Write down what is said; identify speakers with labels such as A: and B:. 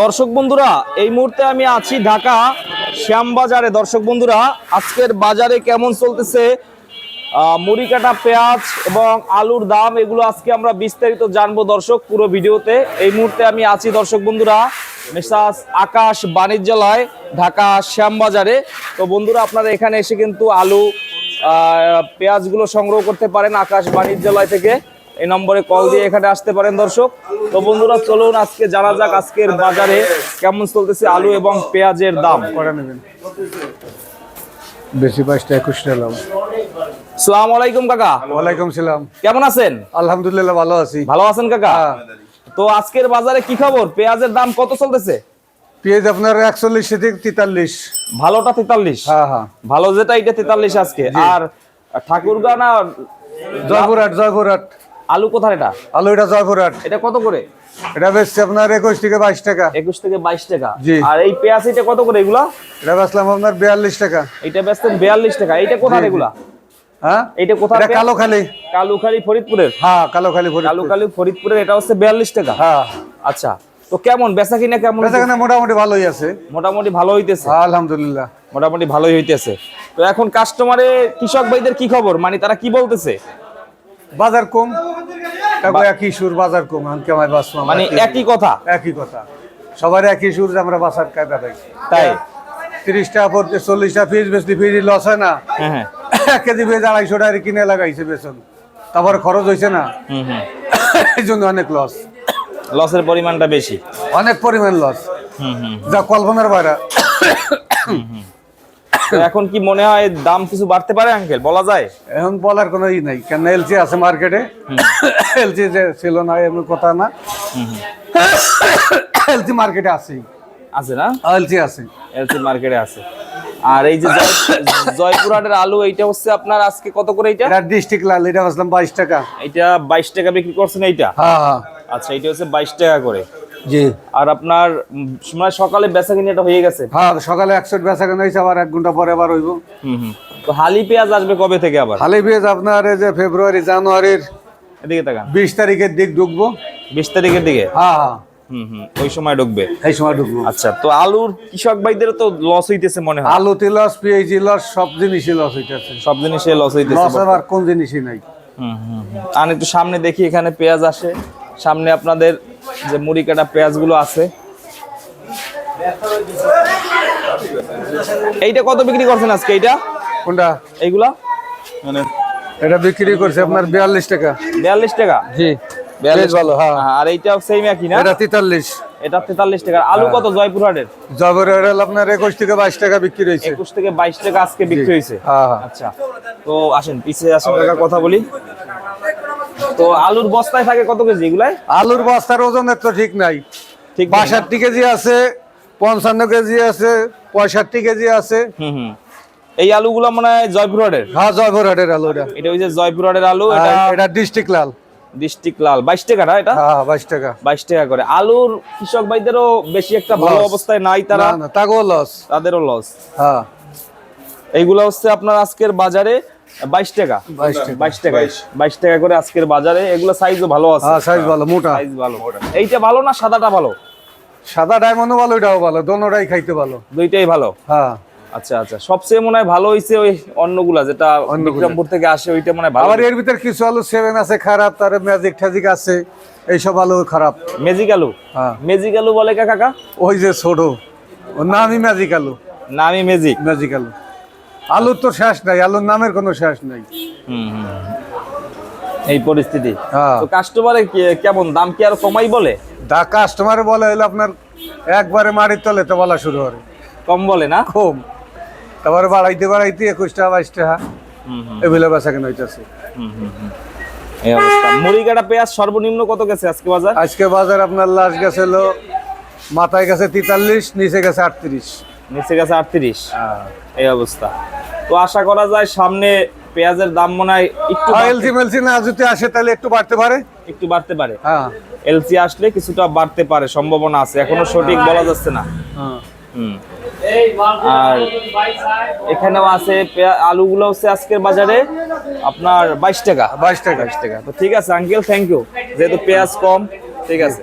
A: দর্শক বন্ধুরা, এই মুহূর্তে আমি আছি ঢাকা শ্যামবাজারে। দর্শক বন্ধুরা, আজকের বাজারে কেমন চলতেছে? মুড়ি কাটা পেঁয়াজ এবং আলুর দাম, এগুলো আজকে আমরা বিস্তারিত জানব দর্শক পুরো ভিডিওতে। এই মুহূর্তে আমি আছি দর্শক বন্ধুরা, মেসাস আকাশ বাণিজ্যালয়, ঢাকা শ্যামবাজারে। তো বন্ধুরা, আপনারা এখানে এসে কিন্তু আলু পেঁয়াজগুলো সংগ্রহ করতে পারেন আকাশ বাণিজ্যালয় থেকে। এই নম্বরে কল দিয়ে এখানে আসতে পারেন দর্শক। তো বন্ধুরা চলুন আজকে জানা যাক আজকের বাজারে কেমন চলতেছে আলু এবং পেঁয়াজের দাম।
B: করে নেবেন। বেশি বাইশটা একুশটা এলাম
A: সালাম আলাইকুম কাকা।
B: ওয়ালাইকুম সালাম।
A: কেমন আছেন?
B: আলহামদুলিল্লাহ ভালো আছি।
A: ভালো আছেন কাকা? তো আজকের বাজারে কি খবর? পেঁয়াজের দাম কত চলতেছে?
B: পেঁয়াজ আপনার একচল্লিশ থেকে তেতাল্লিশ।
A: ভালোটা তেতাল্লিশ?
B: হ্যাঁ হ্যাঁ।
A: ভালো যেটা এটা তেতাল্লিশ আজকে। আর ঠাকুরগা না
B: জয়পুরহাট জয়পুরহাট।
A: আলু কোথায় এটা?
B: আলু এটা জয়পুরহাট।
A: এটা কত করে?
B: এটা বেচছে আপনার একুশ থেকে বাইশ টাকা।
A: একুশ থেকে বাইশ টাকা।
B: জি।
A: আর এই পেঁয়াজ এটা কত করে এগুলা?
B: এটা বেচলাম আপনার বিয়াল্লিশ টাকা।
A: এটা বেচতেন বিয়াল্লিশ টাকা। কোথায় এগুলা?
B: হ্যাঁ?
A: কোথায়
B: এটা
A: কালুখালী। ফরিদপুরের?
B: হ্যাঁ কালো
A: কালুখালী ফরিদপুরের এটা হচ্ছে বিয়াল্লিশ টাকা?
B: হ্যাঁ।
A: আচ্ছা তো কেমন? বেচা কিনা কেমন
B: বেচাকেনা মোটামুটি ভালোই আছে।
A: মোটামুটি ভালো হইতেছে?
B: আলহামদুলিল্লাহ।
A: মোটামুটি ভালোই হইতেছে। তো এখন কাস্টমারে কৃষক ভাইদের কি খবর? মানে তারা কি বলতেছে?
B: বাজার কম? কাকু একই সুর বাজার কম? আমি কেমাই বাঁচবো
A: মানে একই কথা?
B: একই কথা। সবার একই সুর যে আমরা বাসার কায়দা পাই
A: তাই?
B: তিরিশ টাকা পড়তে চল্লিশটা পিস বেশি পিস লস হয় না।
A: হ্যাঁ হ্যাঁ।
B: এক কেজি পেঁয়াজ আড়াইশো টাকা কিনে লাগাইছে বেতন তারপরে খরচ হয়েছে না।
A: হুম হুম।
B: এই জন্য অনেক লস
A: লসের পরিমাণটা বেশি।
B: অনেক পরিমাণ লস
A: হুম হুম
B: যা কল্পনার বাইরে।
A: এখন কি মনে হয় দাম কিছু বাড়তে পারে আঙ্কেল? বলা যায়?
B: এখন বলার কোনো ই নাই। কেন এলসি আছে মার্কেটে এলসি যে ছিল না এমন কথা না। এলসি মার্কেটে আছেই
A: আছে। না?
B: এলসি আছে।
A: এলসি মার্কেটে আছে। আর এই যে জয়- জয়পুরহাটের আলু এইটা হচ্ছে আপনার আজকে কত করে এইটা?
B: এটা ডিস্ট্রিক্ট লাল এটা বেচলাম বাইশ টাকা।
A: এইটা বাইশ টাকা বিক্রি করছেন এইটা?
B: হ্যাঁ হ্যাঁ।
A: আচ্ছা এইটা হচ্ছে বাইশ টাকা করে।
B: জি।
A: আর আপনার মানে সকালে বেচা কিনাটা হয়ে গেছে?
B: হ্যাঁ সকালে একশো বেচা কেন হয়েছে আবার এক ঘণ্টা পরে আবার হইব।
A: তো হালি পেঁয়াজ আসবে কবে থেকে আবার?
B: হালি পেঁয়াজ আপনার এই যে ফেব্রুয়ারি জানুয়ারির
A: এদিকে তাকান।
B: বিশ তারিখের দিক ঢুকবো।
A: বিশ তারিখের দিকে?
B: হ্যাঁ হ্যাঁ।
A: হুম হুম। ওই সময় ঢুকবে?
B: এই সময় ঢুকবো।
A: আচ্ছা তো আলুর কৃষক ভাইদের তো লস হইতেছে মনে হয়।
B: আলুতে লস পেঁয়াজি লস সব জিনিসই লস হইতেছে।
A: সব জিনিসে লস হইতেছে।
B: লস আবার কোন জিনিসই নাই।
A: হুম হুম হুম। আর একটু সামনে দেখি এখানে পেঁয়াজ আসে। সামনে আপনাদের যে মুড়ি কাটা পেঁয়াজগুলো আছে। এইটা কত বিক্রি করছেন আজকে এইটা?
B: কোনটা?
A: এইগুলা? মানে
B: এটা বিক্রি করছে আপনার বিয়াল্লিশ টাকা।
A: বিয়াল্লিশ টাকা?
B: জি।
A: বিয়াল্লিশ?
B: ভালো হ্যাঁ।
A: আর এইটা সেম একই না?
B: এটা তেতাল্লিশ।
A: এটা তেতাল্লিশ টাকা। আলু কত জয়পুরহাটের
B: জবর আপনার একুশ থেকে বাইশ টাকা বিক্রি হয়েছে।
A: একুশ থেকে বাইশ টাকা আজকে বিক্রি হয়েছে?
B: হ্যাঁ হ্যাঁ।
A: আচ্ছা। তো আসেন পিছিয়ে আসেন কথা বলি। তো আলুর বস্তায় থাকে কত কেজি এগুলাই
B: আলুর বস্তার ওজনের তো ঠিক নাই।
A: ঠিক
B: বাষট্টি কেজি আছে পঞ্চান্ন কেজি আছে পঁয়ষট্টি কেজি আছে।
A: হুম এই আলুগুলো মনে হয় জয়পুরহাটের?
B: হ্যাঁ জয়পুরহাটের আলু এটা।
A: এটা হচ্ছে জয়পুরহাটের আলু এটা
B: হ্যাঁ, এটা ডিস্ট্রিক্ট লাল।
A: ডিস্ট্রিক্ট লাল। বাইশ টাকা না এটা?
B: হ্যাঁ বাইশ টাকা।
A: বাইশ টাকা করে। আলুর কৃষক ভাইদেরও বেশি একটা ভালো অবস্থায় নাই তারা।
B: তাকেও লস
A: তাদেরও লস
B: হ্যাঁ।
A: এইগুলো হচ্ছে আপনার আজকের বাজারে। বাইশ টাকা।
B: 22 টাকা।
A: বাইশ টাকা। বাইশ। টাকা করে আজকের বাজারে। এগুলো সাইজও ভালো আছে।
B: হ্যাঁ সাইজ ভালো মোটা।
A: সাইজ ভালো। এইটা ভালো না সাদাটা ভালো?
B: সাদা ডায়মন্ডও ভালো এটাও ভালো। দোনোটাই খাইতে ভালো।
A: দুইটাই ভালো?
B: হ্যাঁ।
A: আচ্ছা আচ্ছা। সবচেয়ে মনে হয় ভালো হইছে ওই অন্যগুলা যেটা। বিক্রমপুর থেকে আসে ওইটা মনে হয় ভালো।
B: আবার এর ভিতর কিছু আলু সেভেন আছে খারাপ তার ম্যাজিক ট্যাজিক আছে। এইসব আলু খারাপ।
A: মেজিক আলু?
B: হ্যাঁ।
A: মেজিক আলু বলে কা কাকা?
B: ওই যে ছোট। ওর নামই ম্যাজিক আলু।
A: নামি মেজিক
B: ম্যাজিক আলু। আলুর তো শেষ নাই আলুর নামের কোনো শেষ নাই।
A: এই পরিস্থিতি।
B: হ্যাঁ।
A: তো কাস্টমারে কেমন? দাম কি আর কমাই বলে?
B: দা কাস্টমার বলে হলো আপনার একবারে মারির তলে তো বলা শুরু করে।
A: কম বলে না?
B: কম। তারপরে বাড়াইতে বাড়াইতে একুশ টাকা বাইশ টাকা এগুলো বেচা কেন হইতেছে।
A: এই অবস্থা। মুড়ি কাটা পেঁয়াজ সর্বনিম্ন কত গেছে আজকে বাজার?
B: আজকে বাজার আপনার লাশ গেছে হলো মাথায় গেছে তেতাল্লিশ নিচে গেছে আটত্রিশ।
A: নিচে গেছে আটত্রিশ। এই অবস্থা। তো আশা করা যায় সামনে পেঁয়াজের দাম মনে হয় একটু
B: এলসি মেলসি না যদি আসে তাহলে একটু বাড়তে পারে?
A: একটু বাড়তে পারে।
B: হ্যাঁ।
A: এলসি আসলে কিছুটা বাড়তে পারে সম্ভাবনা আছে। এখনও সঠিক বলা যাচ্ছে না।
B: হ্যাঁ।
A: হুম। আর এখানেও আছে পেঁয়া- আলুগুলো হচ্ছে আজকের বাজারে আপনার বাইশ টাকা।
B: বাইশ টাকা।
A: বাইশ টাকা। তো ঠিক আছে আঙ্কেল থ্যাংক ইউ যেহেতু পেঁয়াজ কম ঠিক আছে।